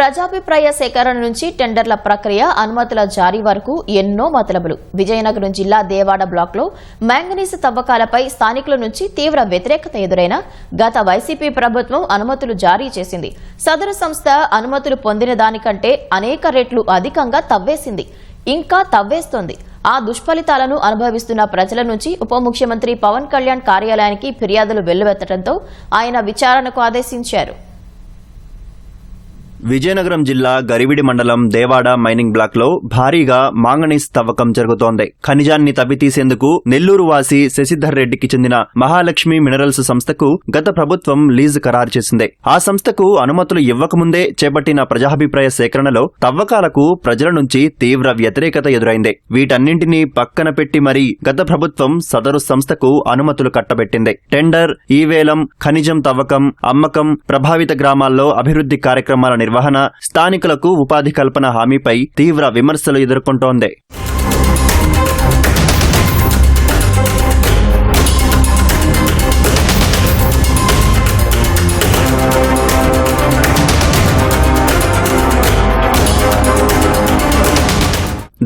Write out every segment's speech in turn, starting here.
ప్రజాభిప్రాయ సేకరణ నుంచి టెండర్ల ప్రక్రియ అనుమతుల జారీ వరకు ఎన్నో మతలబులు. విజయనగరం జిల్లా దేవాడ బ్లాక్లో మ్యాంగనీస్ తవ్వకాలపై స్థానికుల నుంచి తీవ్ర వ్యతిరేకత ఎదురైన గత వైసీపీ ప్రభుత్వం అనుమతులు జారీ చేసింది. సదరు సంస్థ అనుమతులు పొందిన దానికంటే అనేక రెట్లు అధికంగా తవ్వేసింది. ఇంకా తవ్వేస్తోంది. ఆ దుష్ఫలితాలను అనుభవిస్తున్న ప్రజల నుంచి ఉప ముఖ్యమంత్రి పవన్ కళ్యాణ్ కార్యాలయానికి ఫిర్యాదులు వెల్లువెత్తడంతో ఆయన విచారణకు ఆదేశించారు. విజయనగరం జిల్లా గరివిడి మండలం దేవాడ మైనింగ్ బ్లాక్లో భారీగా మాంగనీస్ తవ్వకం జరుగుతోంది. ఖనిజాన్ని తవ్వితీసేందుకు నెల్లూరు వాసి శశిధర్ రెడ్డికి చెందిన మహాలక్ష్మి మినరల్స్ సంస్థకు గత ప్రభుత్వం లీజు ఖరారు చేసింది. ఆ సంస్థకు అనుమతులు ఇవ్వకముందే చేపట్టిన ప్రజాభిప్రాయ సేకరణలో తవ్వకాలకు ప్రజల నుంచి తీవ్ర వ్యతిరేకత ఎదురైంది. వీటన్నింటినీ పక్కన పెట్టి మరీ గత ప్రభుత్వం సదరు సంస్థకు అనుమతులు కట్టబెట్టింది. టెండర్ ఈవేలం ఖనిజం తవ్వకం అమ్మకం ప్రభావిత గ్రామాల్లో అభివృద్ధి కార్యక్రమాల నిర్వహణ స్థానికులకు ఉపాధి కల్పన హామీపై తీవ్ర విమర్శలు ఎదుర్కొంటోంది.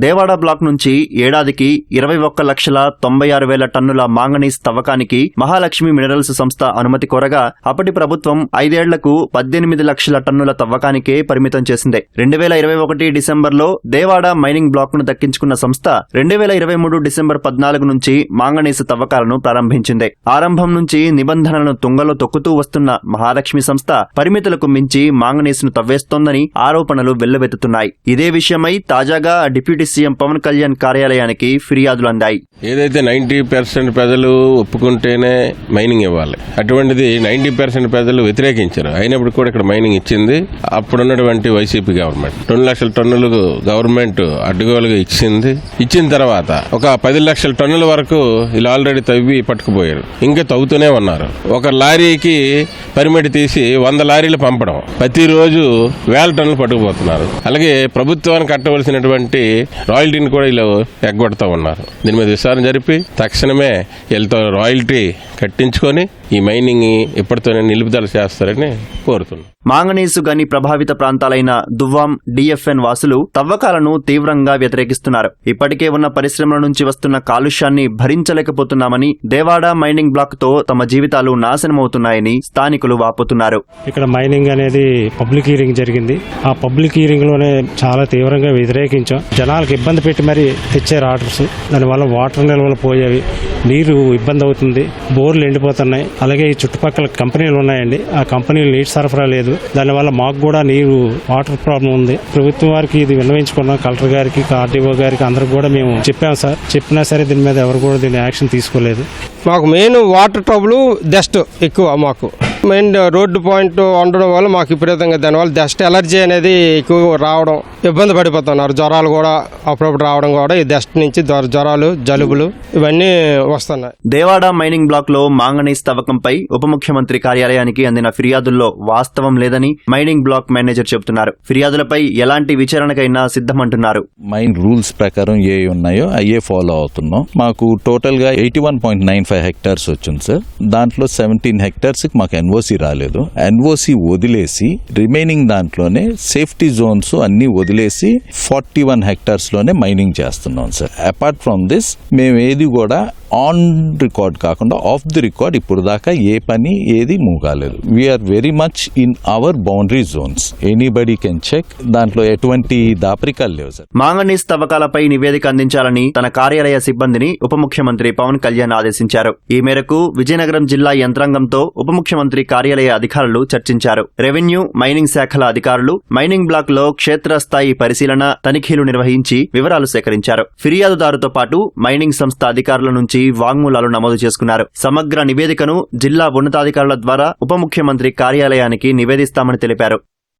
దేవాడ బ్లాక్ నుంచి ఏడాదికి ఇరవై ఒక్క లక్షల తొంభై ఆరు వేల టన్నుల మాంగనీస్ తవ్వకానికి మహాలక్ష్మి మినరల్స్ సంస్థ అనుమతి కోరగా అప్పటి ప్రభుత్వం ఐదేళ్ళకు పద్దెనిమిది లక్షల టన్నుల తవ్వకానికే పరిమితం చేసింది. రెండు వేల ఇరవై ఒకటి డిసెంబర్లో దేవాడ మైనింగ్ బ్లాక్ను దక్కించుకున్న సంస్థ రెండు వేల ఇరవై మూడు డిసెంబర్ పద్నాలుగు నుంచి మాంగనీస్ తవ్వకాలను ప్రారంభించింది. ఆరంభం నుంచి నిబంధనలను తుంగలో తొక్కుతూ వస్తున్న మహాలక్ష్మి సంస్థ పరిమితులకు మించి మాంగనీస్ను తవ్వేస్తోందని ఆరోపణలు వెల్లువెత్తుతున్నాయి. ఇదే విషయమై తాజాగా డిప్యూటీ సీఎం పవన్ కళ్యాణ్ కార్యాలయానికి ఫిర్యాదులు అందాయి. ఏదైతే నైంటీ పర్సెంట్ ప్రజలు ఒప్పుకుంటేనే మైనింగ్ ఇవ్వాలి. అటువంటిది నైంటీ పర్సెంట్ ప్రజలు వ్యతిరేకించారు. అయినప్పుడు కూడా ఇక్కడ మైనింగ్ ఇచ్చింది. అప్పుడున్నటువంటి వైసీపీ గవర్నమెంట్. రెండు లక్షల టన్నులు గవర్నమెంట్ అడ్డుగోలుగా ఇచ్చింది. ఇచ్చిన తర్వాత ఒక పది లక్షల టన్నుల వరకు ఇలా ఆల్రెడీ తవ్వి పట్టుకుపోయారు. ఇంకా తవ్వుతూనే ఉన్నారు. ఒక లారీకి పర్మిట్ తీసి వంద లారీలు పంపడం. ప్రతిరోజు వేల టన్నులు పట్టుకుపోతున్నారు. అలాగే ప్రభుత్వానికి కట్టవలసినటువంటి రాయల్టీని కూడా వీళ్ళు ఎగ్గొడతా ఉన్నారు. దీని మీద విచారణ జరిపి తక్షణమే వీళ్ళతో రాయల్టీ కట్టించుకొని ఈ మైనింగ్ ఇప్పటితోనే నిలుపుదల చేస్తారని కోరుతున్నాను మాంగనీసు గని ప్రభావిత ప్రాంతాలైన దువ్వాం డిఎఫ్ఎన్ వాసులు తవ్వకాలను తీవ్రంగా వ్యతిరేకిస్తున్నారు. ఇప్పటికే ఉన్న పరిశ్రమల నుంచి వస్తున్న కాలుష్యాన్ని భరించలేకపోతున్నామని దేవాడ మైనింగ్ బ్లాక్తో తమ జీవితాలు నాశనమవుతున్నాయని స్థానికులు వాపోతున్నారు. ఇక్కడ మైనింగ్ అనేది పబ్లిక్ హీరింగ్ జరిగింది. ఆ పబ్లిక్ హీరింగ్లోనే చాలా తీవ్రంగా వ్యతిరేకించాం. వాళ్ళకి ఇబ్బంది పెట్టి మరి తెచ్చారు ఆర్డర్స్. దానివల్ల వాటర్ నిల్వలు పోయేవి. నీరు ఇబ్బంది అవుతుంది. బోర్లు ఎండిపోతున్నాయి. అలాగే ఈ చుట్టుపక్కల కంపెనీలు ఉన్నాయండి. ఆ కంపెనీలు నీటి సరఫరా లేదు. దానివల్ల మాకు కూడా నీరు వాటర్ ప్రాబ్లం ఉంది. ప్రభుత్వం వారికి ఇది విన్నవించుకున్నాం. కలెక్టర్ గారికి ఆర్డీఓ గారికి అందరికి కూడా మేము చెప్పాం సార్. చెప్పినా సరే దీని మీద ఎవరు కూడా దీని యాక్షన్ తీసుకోలేదు. మాకు మెయిన్ వాటర్ ట్రబుల్ డస్ట్ ఎక్కువ మాకు. మెయిన్ రోడ్డు పాయింట్ ఉండడం వల్ల మాకు విపరీతంగా దానివల్ల డస్ట్ ఎలర్జీ అనేది ఎక్కువ రావడం ఇబ్బంది పడిపోతున్నారు. జ్వరాలు కూడా అప్పుడప్పుడు రావడం కూడా ఈ డస్ట్ నుంచి జ్వర- జ్వరాలు జలుబులు ఇవన్నీ వస్తున్నాయి. దేవాడ మైనింగ్ బ్లాక్లో మాంగనీస్ తవ్వకంపై ఉప ముఖ్యమంత్రి కార్యాలయానికి అందిన ఫిర్యాదుల్లో వాస్తవం లేదని మైనింగ్ బ్లాక్ మేనేజర్ చెబుతున్నారు. ఫిర్యాదులపై ఎలాంటి విచారణకైనా సిద్ధమంటున్నారు. మైన్ రూల్స్ ప్రకారం ఏ ఉన్నాయో అయ్యే ఫాలో అవుతున్నాం. మాకు టోటల్గా eighty one point nine five hectares వచ్చింది సార్. దాంట్లో సెవెంటీన్ హెక్టార్స్కి మాకు ఎన్ఓసి రాలేదు. ఎన్ఓసి వదిలేసి రిమైనింగ్ దాంట్లోనే సేఫ్టీ జోన్స్ అన్ని వదిలేసి ఫార్టీ వన్ హెక్టార్స్లోనే మైనింగ్ చేస్తున్నాం సార్. అపార్ట్ ఫ్రమ్ దిస్ మేము ఏది కూడా ఆన్ రికార్డ్ కాకుండా ఆఫ్ ది రికార్డ్ ఇప్పుడు దాకా ఏ పని ఏది మూవ్ కాలేదు we're very much in our boundary zones anybody can check దాంట్లో ఎటువంటి దాపరికాలు లేవు సార్ మాంగనీస్ తవ్వకాలపై నివేదిక అందించాలని తన కార్యాలయ సిబ్బందిని ఉప ముఖ్యమంత్రి పవన్ కళ్యాణ్ ఆదేశించారు. ఈ మేరకు విజయనగరం జిల్లా యంత్రాంగంతో ఉప ముఖ్యమంత్రి కార్యాలయ అధికారులు చర్చించారు. రెవెన్యూ మైనింగ్ శాఖల అధికారులు మైనింగ్ బ్లాక్లో క్షేత్రస్థాయి పరిశీలన తనిఖీలు నిర్వహించి వివరాలు సేకరించారు. ఫిర్యాదుదారుతో పాటు మైనింగ్ సంస్థ అధికారుల నుంచి నుంచి వాంగ్మూలాలు నమోదు చేసుకున్నారు. సమగ్ర నివేదికను జిల్లా ఉన్నతాధికారుల ద్వారా ఉప ముఖ్యమంత్రి కార్యాలయానికి నివేదిస్తామని తెలిపారు.